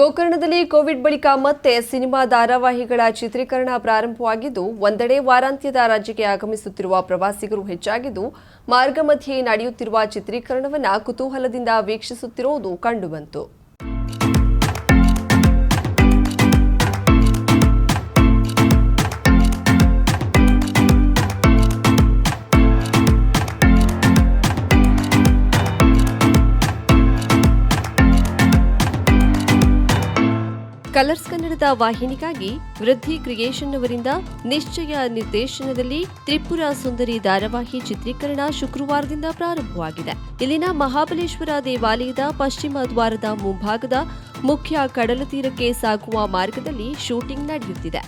ಗೋಕರ್ಣದಲ್ಲಿ ಕೋವಿಡ್ ಬಳಿಕ ಮತ್ತೆ ಸಿನಿಮಾ ಧಾರಾವಾಹಿಗಳ ಚಿತ್ರೀಕರಣ ಪ್ರಾರಂಭವಾಗಿದ್ದು, ಒಂದೆಡೆ ವಾರಾಂತ್ಯದ ರಾಜ್ಯಕ್ಕೆ ಆಗಮಿಸುತ್ತಿರುವ ಪ್ರವಾಸಿಗರು ಹೆಚ್ಚಾಗಿದ್ದು, ಮಾರ್ಗ ಮಧ್ಯೆ ನಡೆಯುತ್ತಿರುವ ಚಿತ್ರೀಕರಣವನ್ನು ಕುತೂಹಲದಿಂದ ವೀಕ್ಷಿಸುತ್ತಿರುವುದು ಕಂಡುಬಂತು. ಕಲರ್ಸ್ ಕನ್ನಡದ ವಾಹಿನಿಗಾಗಿ ವೃದ್ಧಿ ಕ್ರಿಯೇಷನ್ ಅವರಿಂದ ನಿಶ್ಚಯ ನಿರ್ದೇಶನದಲ್ಲಿ ತ್ರಿಪುರ ಸುಂದರಿ ಧಾರಾವಾಹಿ ಚಿತ್ರೀಕರಣ ಶುಕ್ರವಾರದಿಂದ ಪ್ರಾರಂಭವಾಗಿದೆ. ಇಲ್ಲಿನ ಮಹಾಬಲೇಶ್ವರ ದೇವಾಲಯದ ಪಶ್ಚಿಮ ದ್ವಾರದ ಮುಂಭಾಗದ ಮುಖ್ಯ ಕಡಲ ತೀರಕ್ಕೆ ಸಾಗುವ ಮಾರ್ಗದಲ್ಲಿ ಶೂಟಿಂಗ್ ನಡೆಯುತ್ತಿದೆ.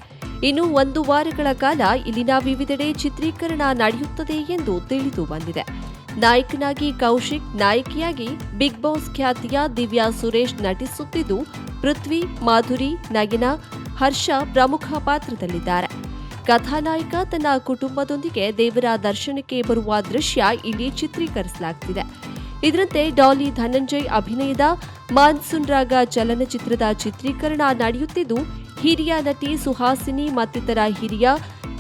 ಇನ್ನು ಒಂದು ವಾರಗಳ ಕಾಲ ಇಲ್ಲಿನ ವಿವಿಧೆಡೆ ಚಿತ್ರೀಕರಣ ನಡೆಯುತ್ತದೆ ಎಂದು ತಿಳಿದು ಬಂದಿದೆ. ನಾಯಕನಾಗಿ ಕೌಶಿಕ್ ನಾಯಕಿಯಾಗಿ ಬಿಗ್ ಬಾಸ್ ಖ್ಯಾತಿಯ ದಿವ್ಯಾ ಸುರೇಶ್ ನಟಿಸುತ್ತಿದ್ದು ಪೃಥ್ವಿ, ಮಾಧುರಿ, ನಗಿನ, ಹರ್ಷ ಪ್ರಮುಖ ಪಾತ್ರದಲ್ಲಿದ್ದಾರೆ. ಕಥಾನಾಯಕ ತನ್ನ ಕುಟುಂಬದೊಂದಿಗೆ ದೇವರ ದರ್ಶನಕ್ಕೆ ಬರುವ ದೃಶ್ಯ ಇಲ್ಲಿ ಚಿತ್ರೀಕರಿಸಲಾಗುತ್ತಿದೆ ಇದರಂತೆ ಡಾಲಿ ಧನಂಜಯ್ ಅಭಿನಯದ ಮಾನ್ಸೂನ್ ರಾಗ ಚಲನಚಿತ್ರದ ಚಿತ್ರೀಕರಣ ನಡೆಯುತ್ತಿದ್ದು, ಹಿರಿಯ ನಟಿ ಸುಹಾಸಿನಿ ಮತ್ತಿತರ ಹಿರಿಯ,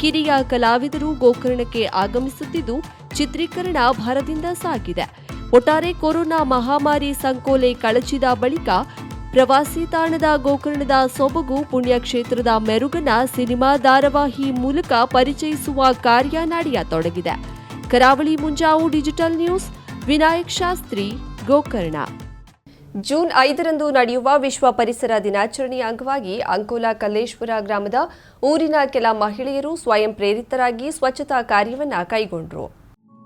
ಕಿರಿಯ ಕಲಾವಿದರು ಗೋಕರ್ಣಕ್ಕೆ ಆಗಮಿಸುತ್ತಿದ್ದು, ಚಿತ್ರೀಕರಣ ಭರದಿಂದ ಸಾಗಿದೆ. ಒಟ್ಟಾರೆ ಕೊರೋನಾ ಮಹಾಮಾರಿ ಸಂಕೋಲೆ ಕಳಚಿದ ಬಳಿಕ ಪ್ರವಾಸಿ ತಾಣದ ಗೋಕರ್ಣದ ಸೊಬಗು ಪುಣ್ಯಕ್ಷೇತ್ರದ ಮೆರುಗನ ಸಿನಿಮಾ ಧಾರಾವಾಹಿ ಮೂಲಕ ಪರಿಚಯಿಸುವ ಕಾರ್ಯ ನಡೆಯತೊಡಗಿದೆ Karavali Munjavu digital news, Vinayak Shastri, Gokarna. June ಐದರಂದು ನಡೆಯುವ ವಿಶ್ವ ಪರಿಸರ ದಿನಾಚರಣೆಯ ಅಂಗವಾಗಿ ಅಂಕೋಲಾ ಕಲ್ಲೇಶ್ವರ ಗ್ರಾಮದ ಊರಿನ ಕೆಲ ಮಹಿಳೆಯರು ಸ್ವಯಂ ಪ್ರೇರಿತರಾಗಿ ಸ್ವಚ್ಛತಾ ಕಾರ್ಯವನ್ನು ಕೈಗೊಂಡರು.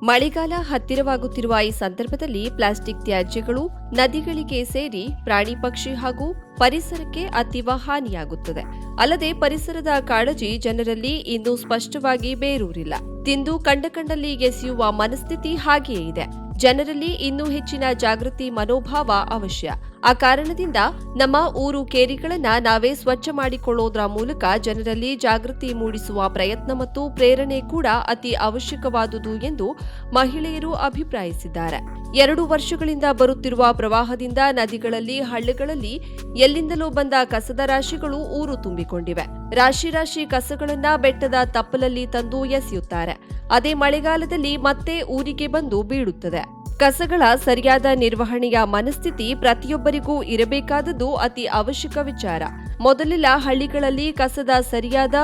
ಮಳೆಗಾಲ ಹತ್ತಿರವಾಗುತ್ತಿರುವ ಈ ಸಂದರ್ಭದಲ್ಲಿ ಪ್ಲಾಸ್ಟಿಕ್ ತ್ಯಾಜ್ಯಗಳು ನದಿಗಳಿಗೆ ಸೇರಿ ಪ್ರಾಣಿ ಪಕ್ಷಿ ಹಾಗೂ ಪರಿಸರಕ್ಕೆ ಅತೀವ ಹಾನಿಯಾಗುತ್ತದೆ. ಅಲ್ಲದೆ ಪರಿಸರದ ಕಾಳಜಿ ಜನರಲ್ಲಿ ಇನ್ನೂ ಸ್ಪಷ್ಟವಾಗಿ ಬೇರೂರಿಲ್ಲ. ತಿಂದು ಕಂಡ ಕಂಡಲ್ಲಿ ಎಸೆಯುವ ಮನಸ್ಥಿತಿ ಹಾಗೆಯೇ ಇದೆ. ಜನರಲ್ಲಿ ಇನ್ನೂ ಹೆಚ್ಚಿನ ಜಾಗೃತಿ ಮನೋಭಾವ ಅವಶ್ಯ. ಆ ಕಾರಣದಿಂದ ನಮ್ಮ ಊರು ಕೇರಿಗಳನ್ನ ನಾವೇ ಸ್ವಚ್ಛ ಮಾಡಿಕೊಳ್ಳೋದ್ರ ಮೂಲಕ ಜನರಲ್ಲಿ ಜಾಗೃತಿ ಮೂಡಿಸುವ ಪ್ರಯತ್ನ ಮತ್ತು ಪ್ರೇರಣೆ ಕೂಡ ಅತಿ ಅವಶ್ಯಕವಾದುದು ಎಂದು ಮಹಿಳೆಯರು ಅಭಿಪ್ರಾಯಿಸಿದ್ದಾರೆ. ಎರಡು ವರ್ಷಗಳಿಂದ ಬರುತ್ತಿರುವ ಪ್ರವಾಹದಿಂದ ನದಿಗಳಲ್ಲಿ, ಹಳ್ಳಿಗಳಲ್ಲಿ ಎಲ್ಲಿಂದಲೂ ಬಂದ ಕಸದ ರಾಶಿಗಳು ಊರು ತುಂಬಿಕೊಂಡಿವೆ. ರಾಶಿ ರಾಶಿ ಕಸಗಳನ್ನ ಬೆಟ್ಟದ ತಪ್ಪಲಲ್ಲಿ ತಂದು ಎಸೆಯುತ್ತಾರೆ. ಅದೇ ಮಳೆಗಾಲದಲ್ಲಿ ಮತ್ತೆ ಊರಿಗೆ ಬಂದು ಬೀಳುತ್ತದೆ. ಕಸಗಳ ಸರಿಯಾದ ನಿರ್ವಹಣೆಯ ಮನಸ್ಥಿತಿ ಪ್ರತಿಯೊಬ್ಬರಿಗೂ ಇರಬೇಕಾದದ್ದು ಅತಿ ಅವಶ್ಯಕ ವಿಚಾರ. ಮೊದಲೆಲ್ಲ ಹಳ್ಳಿಗಳಲ್ಲಿ ಕಸದ ಸರಿಯಾದ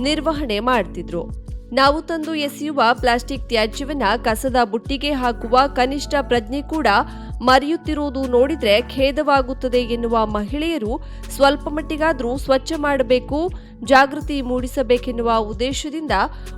ನಿರ್ವಹಣೆ ಮಾಡ್ತಿದ್ರು. ನಾವು ತಂದು ಎಸೆಯುವ ಪ್ಲಾಸ್ಟಿಕ್ ತ್ಯಾಜ್ಯವನ್ನ ಕಸದ ಬುಟ್ಟಿಗೆ ಹಾಕುವ ಕನಿಷ್ಠ ಪ್ರಜ್ಞೆ ಕೂಡ ಮರೆಯುತ್ತಿರುವುದು ನೋಡಿದರೆ ಖೇದವಾಗುತ್ತದೆ ಎನ್ನುವ ಮಹಿಳೆಯರು ಸ್ವಲ್ಪ ಮಟ್ಟಿಗಾದರೂ ಸ್ವಚ್ಛ ಮಾಡಬೇಕು, ಜಾಗೃತಿ ಮೂಡಿಸಬೇಕೆನ್ನುವ ಉದ್ದೇಶದಿಂದ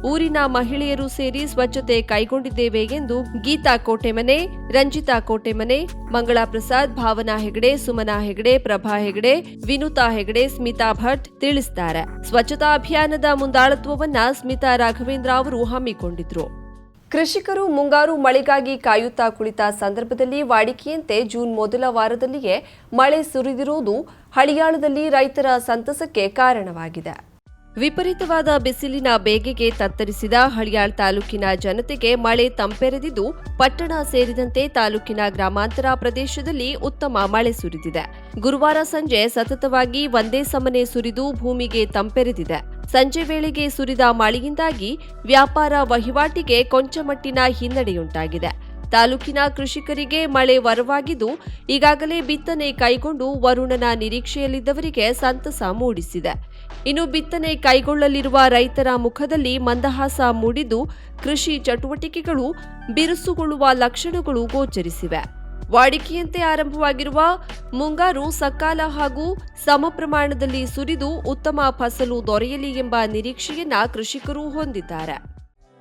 ಊರಿನ ಮಹಿಳೆಯರು ಸೇರಿ ಸ್ವಚ್ಛತೆ ಕೈಗೊಂಡಿದ್ದೇವೆ ಎಂದು ಗೀತಾ ಕೋಟೆಮನೆ, ರಂಜಿತಾ ಕೋಟೆಮನೆ, ಮಂಗಳಾ ಪ್ರಸಾದ್, ಭಾವನಾ ಹೆಗಡೆ, ಸುಮನಾ ಹೆಗಡೆ, ಪ್ರಭಾ ಹೆಗಡೆ, ವಿನುತಾ ಹೆಗಡೆ, ಸ್ಮಿತಾ ಭಟ್ ತಿಳಿಸಿದ್ದಾರೆ ಸ್ವಚ್ಛತಾ ಅಭಿಯಾನದ ಮುಂದಾಳತ್ವವನ್ನ ಸ್ಮಿತಾ ರಾಘವೇಂದ್ರ ಅವರು ಹಮ್ಮಿಕೊಂಡಿದ್ರು. ಕೃಷಿಕರು ಮುಂಗಾರು ಮಳೆಗಾಗಿ ಕಾಯುತ್ತಾ ಕುಳಿತ ಸಂದರ್ಭದಲ್ಲಿ ವಾಡಿಕೆಯಂತೆ ಜೂನ್ ಮೊದಲ ವಾರದಲ್ಲಿಯೇ ಮಳೆ ಸುರಿದಿರುವುದು ಹಳಿಯಾಳದಲ್ಲಿ ರೈತರ ಸಂತಸಕ್ಕೆ ಕಾರಣವಾಗಿದೆ. ವಿಪರೀತವಾದ ಬಿಸಿಲಿನ ಬೇಗೆಗೆ ತತ್ತರಿಸಿದ ಹಳಿಯಾಳ್ ತಾಲೂಕಿನ ಜನತೆಗೆ ಮಳೆ ತಂಪೆರೆದಿದ್ದು, ಪಟ್ಟಣ ಸೇರಿದಂತೆ ತಾಲೂಕಿನ ಗ್ರಾಮಾಂತರ ಪ್ರದೇಶದಲ್ಲಿ ಉತ್ತಮ ಮಳೆ ಸುರಿದಿದೆ. ಗುರುವಾರ ಸಂಜೆ ಸತತವಾಗಿ ಒಂದೇ ಸಮನೆ ಸುರಿದು ಭೂಮಿಗೆ ತಂಪೆರೆದಿದೆ. ಸಂಜೆ ವೇಳೆಗೆ ಸುರಿದ ಮಳೆಯಿಂದಾಗಿ ವ್ಯಾಪಾರ ವಹಿವಾಟಿಗೆ ಕೊಂಚ ಮಟ್ಟಿನ ಹಿನ್ನಡೆಯುಂಟಾಗಿದೆ. ತಾಲೂಕಿನ ಕೃಷಿಕರಿಗೆ ಮಳೆ ವರವಾಗಿದ್ದು, ಈಗಾಗಲೇ ಬಿತ್ತನೆ ಕೈಗೊಂಡು ವರುಣನ ನಿರೀಕ್ಷೆಯಲ್ಲಿದ್ದವರಿಗೆ ಸಂತಸ ಮೂಡಿಸಿದೆ. ಇನ್ನು ಬಿತ್ತನೆ ಕೈಗೊಳ್ಳಲಿರುವ ರೈತರ ಮುಖದಲ್ಲಿ ಮಂದಹಾಸ ಮೂಡಿದ್ದು, ಕೃಷಿ ಚಟುವಟಿಕೆಗಳು ಬಿರುಸುಗೊಳ್ಳುವ ಲಕ್ಷಣಗಳು ಗೋಚರಿಸಿವೆ. ವಾಡಿಕೆಯಂತೆ ಆರಂಭವಾಗಿರುವ ಮುಂಗಾರು ಸಕಾಲ ಹಾಗೂ ಸಮ ಪ್ರಮಾಣದಲ್ಲಿ ಸುರಿದು ಉತ್ತಮ ಫಸಲು ದೊರೆಯಲಿ ಎಂಬ ನಿರೀಕ್ಷೆಯನ್ನ ಕೃಷಿಕರು ಹೊಂದಿದ್ದಾರೆ.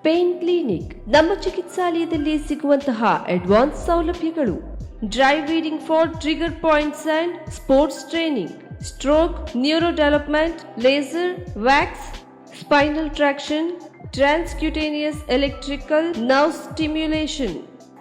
ಪೇನ್ ಕ್ಲಿನಿಕ್ ನಮ್ಮ ಚಿಕಿತ್ಸಾಲಯದಲ್ಲಿ ಸಿಗುವಂತಹ ಅಡ್ವಾನ್ಸ್ ಸೌಲಭ್ಯಗಳು. Dry needling for trigger points and sports training. Stroke neuro development laser wax spinal traction transcutaneous electrical nerve stimulation,